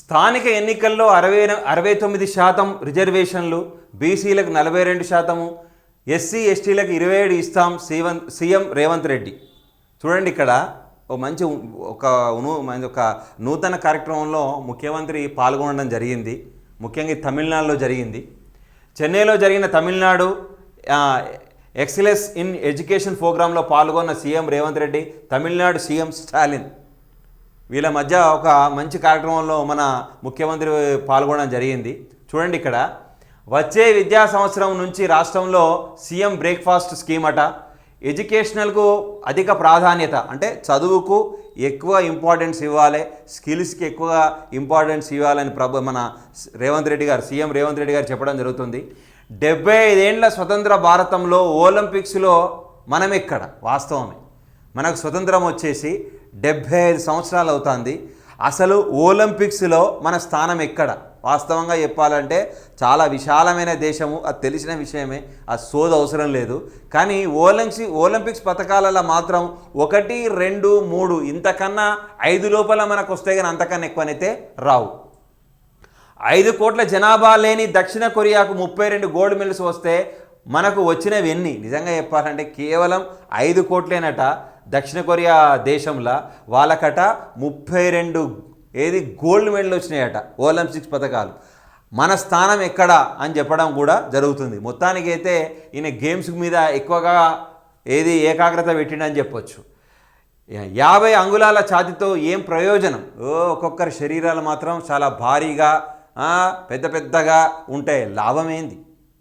స్థానిక ఎన్నికల్లో అరవై అరవై తొమ్మిది శాతం రిజర్వేషన్లు బీసీలకు నలభై రెండు శాతము ఎస్సీ ఎస్టీలకు ఇరవై ఏడు ఇస్తాం సీవం సీఎం రేవంత్ రెడ్డి. చూడండి ఇక్కడ ఒక మంచి ఒక ఒక నూతన కార్యక్రమంలో ముఖ్యమంత్రి పాల్గొనడం జరిగింది. ముఖ్యంగా తమిళనాడులో జరిగింది. చెన్నైలో జరిగిన తమిళనాడు ఆ, ఎక్సలెన్స్ ఇన్ ఎడ్యుకేషన్ ప్రోగ్రాంలో పాల్గొన్న సీఎం రేవంత్ రెడ్డి తమిళనాడు సీఎం స్టాలిన్. వీళ్ళ మధ్య ఒక మంచి కార్యక్రమంలో మన ముఖ్యమంత్రి పాల్గొనడం జరిగింది. చూడండి ఇక్కడ. వచ్చే విద్యా సంవత్సరం నుంచి రాష్ట్రంలో సీఎం బ్రేక్ఫాస్ట్ స్కీమ్ అట. ఎడ్యుకేషనల్కు అధిక ప్రాధాన్యత అంటే చదువుకు ఎక్కువ ఇంపార్టెన్స్ ఇవ్వాలి స్కిల్స్కి ఎక్కువ ఇంపార్టెన్స్ ఇవ్వాలని ప్రభు మన రేవంత్ రెడ్డి గారు సీఎం రేవంత్ రెడ్డి గారు చెప్పడం జరుగుతుంది. డెబ్బై ఐదేండ్ల స్వతంత్ర భారతంలో ఒలింపిక్స్లో మనం ఇక్కడ వాస్తవమే. మనకు స్వతంత్రం వచ్చేసి డెబ్భై ఐదు సంవత్సరాలు అవుతుంది. అసలు ఒలింపిక్స్లో మన స్థానం ఎక్కడ? వాస్తవంగా చెప్పాలంటే చాలా విశాలమైన దేశము. అది తెలిసిన విషయమే. ఆ సోద అవసరం లేదు. కానీ ఒలింపిక్స్ ఒలింపిక్స్ పథకాలలో మాత్రం ఒకటి రెండు మూడు ఇంతకన్నా ఐదు లోపల మనకు వస్తే కానీ అంతకన్నా ఎక్కువనైతే రావు. ఐదు కోట్ల జనాభా లేని దక్షిణ కొరియాకు ముప్పై రెండు గోల్డ్ మెడల్స్ వస్తే మనకు వచ్చినవి ఎన్ని? నిజంగా చెప్పాలంటే కేవలం ఐదు కోట్లేనట. దక్షిణ కొరియా దేశంలో వాళ్ళకట ముప్పై రెండు ఏది గోల్డ్ మెడల్ వచ్చినాయట ఒలింపిక్స్ పథకాలు. మన స్థానం ఎక్కడ అని చెప్పడం కూడా జరుగుతుంది. మొత్తానికైతే ఈయన గేమ్స్ మీద ఎక్కువగా ఏది ఏకాగ్రత పెట్టిండని చెప్పొచ్చు. యాభై అంగుళాల ఛాతితో ఏం ప్రయోజనం? ఓ ఒక్కొక్కరి శరీరాలు మాత్రం చాలా భారీగా పెద్ద పెద్దగా ఉంటాయి. లాభం ఏంది?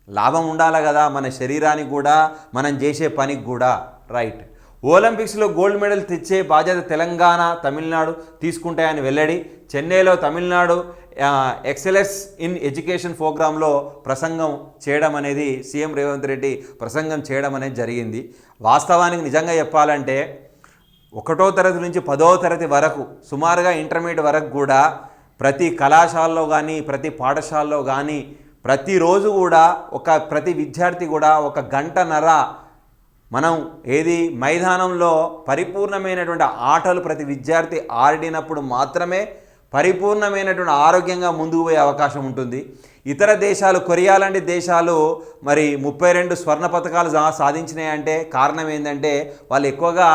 లాభం ఉండాలి కదా మన శరీరానికి కూడా మనం చేసే పనికి కూడా. రైట్. ఒలింపిక్స్లో గోల్డ్ మెడల్ తెచ్చే బాధ్యత తెలంగాణ తమిళనాడు తీసుకుంటాయని వెల్లడి. చెన్నైలో తమిళనాడు ఆ, ఎక్సలెన్స్ ఇన్ ఎడ్యుకేషన్ ప్రోగ్రాంలో ప్రసంగం చేయడం అనేది సీఎం రేవంత్ రెడ్డి ప్రసంగం చేయడం అనేది జరిగింది. వాస్తవానికి నిజంగా చెప్పాలంటే ఒకటో తరగతి నుంచి పదో తరగతి వరకు సుమారుగా ఇంటర్మీడియట్ వరకు కూడా ప్రతి కళాశాలలో కానీ ప్రతి పాఠశాలలో కానీ ప్రతిరోజు కూడా ఒక ప్రతి విద్యార్థి కూడా ఒక గంటన్నర మనం ఏది మైదానంలో పరిపూర్ణమైనటువంటి ఆటలు ప్రతి విద్యార్థి ఆడినప్పుడు మాత్రమే పరిపూర్ణమైనటువంటి ఆరోగ్యంగా ముందుకు పోయే అవకాశం ఉంటుంది. ఇతర దేశాలు కొరియా లాంటి దేశాలు మరి ముప్పై రెండు స్వర్ణ పథకాలు సా- సాధించినాయి అంటే కారణం ఏంటంటే వాళ్ళు ఎక్కువగా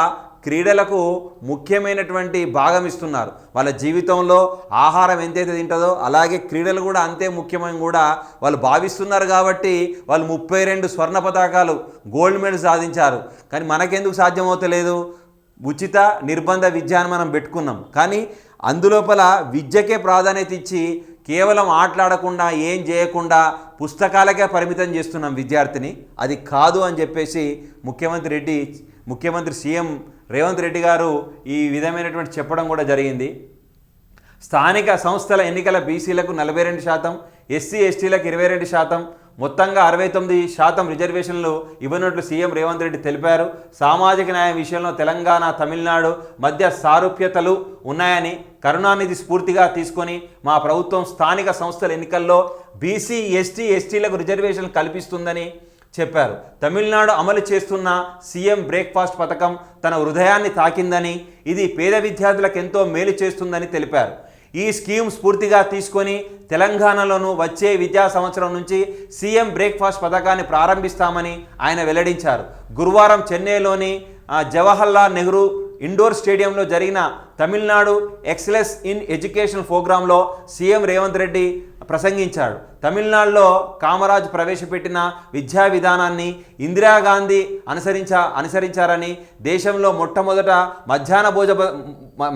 క్రీడలకు ముఖ్యమైనటువంటి భాగం ఇస్తున్నారు. వాళ్ళ జీవితంలో ఆహారం ఎంతైతే తింటుందో అలాగే క్రీడలు కూడా అంతే ముఖ్యమని కూడా వాళ్ళు భావిస్తున్నారు కాబట్టి వాళ్ళు ముప్పై రెండు స్వర్ణ పతాకాలు గోల్డ్ మెడల్ సాధించారు. కానీ మనకెందుకు సాధ్యమవుతలేదు? ఉచిత నిర్బంధ విద్య అని మనం పెట్టుకున్నాం. కానీ అందులోపల విద్యకే ప్రాధాన్యత ఇచ్చి కేవలం ఆటలాడకుండా ఏం చేయకుండా పుస్తకాలకే పరిమితం చేస్తున్నాం విద్యార్థిని. అది కాదు అని చెప్పేసి ముఖ్యమంత్రి రెడ్డి ముఖ్యమంత్రి సీఎం రేవంత్ రెడ్డి గారు ఈ విధమైనటువంటి చెప్పడం కూడా జరిగింది. స్థానిక సంస్థల ఎన్నికల బీసీలకు నలభై రెండు శాతం ఎస్సీ ఎస్టీలకు ఇరవై రెండు శాతం మొత్తంగా అరవై తొమ్మిది శాతం రిజర్వేషన్లు ఇవ్వనట్లు సీఎం రేవంత్ రెడ్డి తెలిపారు. సామాజిక న్యాయం విషయంలో తెలంగాణ తమిళనాడు మధ్య సారూప్యతలు ఉన్నాయని కరుణానిధి స్ఫూర్తిగా తీసుకొని మా ప్రభుత్వం స్థానిక సంస్థల ఎన్నికల్లో బీసీ ఎస్టీ ఎస్టీలకు రిజర్వేషన్లు కల్పిస్తుందని చెప్పారు. తమిళనాడు అమలు చేస్తున్న సీఎం బ్రేక్ఫాస్ట్ పథకం తన హృదయాన్ని తాకిందని ఇది పేద విద్యార్థులకు ఎంతో మేలు చేస్తుందని తెలిపారు. ఈ స్కీమ్ స్ఫూర్తిగా తీసుకొని తెలంగాణలోను వచ్చే విద్యా సంవత్సరం నుంచి సీఎం బ్రేక్ఫాస్ట్ పథకాన్ని ప్రారంభిస్తామని ఆయన వెల్లడించారు. గురువారం చెన్నైలోని జవహర్లాల్ నెహ్రూ ఇండోర్ స్టేడియంలో జరిగిన తమిళనాడు ఎక్సలెన్స్ ఇన్ ఎడ్యుకేషన్ ప్రోగ్రాంలో సీఎం రేవంత్ రెడ్డి ప్రసంగించాడు. తమిళనాడులో కామరాజ్ ప్రవేశపెట్టిన విద్యా విధానాన్ని ఇందిరాగాంధీ అనుసరించ అనుసరించారని దేశంలో మొట్టమొదట మధ్యాహ్న భోజ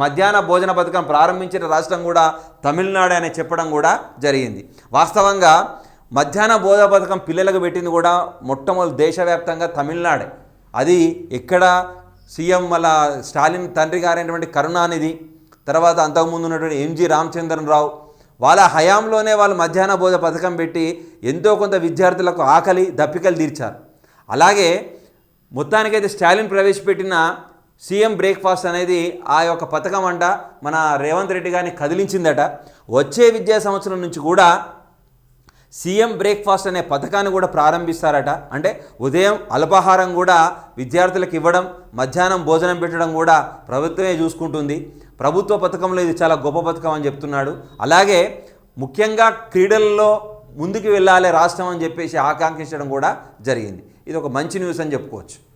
మధ్యాహ్న భోజన పథకం ప్రారంభించిన రాష్ట్రం కూడా తమిళనాడు అని చెప్పడం కూడా జరిగింది. వాస్తవంగా మధ్యాహ్న భోజన పథకం పిల్లలకు పెట్టింది కూడా మొట్టమొదటి దేశవ్యాప్తంగా తమిళనాడే. అది ఎక్కడ సీఎం మళ్ళా స్టాలిన్ తండ్రి గారైనటువంటి కరుణానిధి తర్వాత అంతకుముందు ఉన్నటువంటి ఎంజి రామచంద్రరావు వాళ్ళ హయాంలోనే వాళ్ళు మధ్యాహ్న భోజ పథకం పెట్టి ఎంతో కొంత విద్యార్థులకు ఆకలి దప్పికలు తీర్చారు. అలాగే మొత్తానికైతే స్టాలిన్ ప్రవేశపెట్టిన సీఎం బ్రేక్ఫాస్ట్ అనేది ఆ యొక్క పథకం అంట మన రేవంత్ రెడ్డి గారిని కదిలించిందట. వచ్చే విద్యా సంవత్సరం నుంచి కూడా సీఎం బ్రేక్ఫాస్ట్ అనే పథకాన్ని కూడా ప్రారంభిస్తారట. అంటే ఉదయం అల్పాహారం కూడా విద్యార్థులకు ఇవ్వడం మధ్యాహ్నం భోజనం పెట్టడం కూడా ప్రభుత్వమే చూసుకుంటుంది. ప్రభుత్వ పథకంలో ఇది చాలా గొప్ప పథకం అని చెప్తున్నాడు. అలాగే ముఖ్యంగా క్రీడల్లో ముందుకు వెళ్ళాలి రాష్ట్రం అని చెప్పేసి ఆకాంక్షించడం కూడా జరిగింది. ఇది ఒక మంచి న్యూస్ అని చెప్పుకోవచ్చు.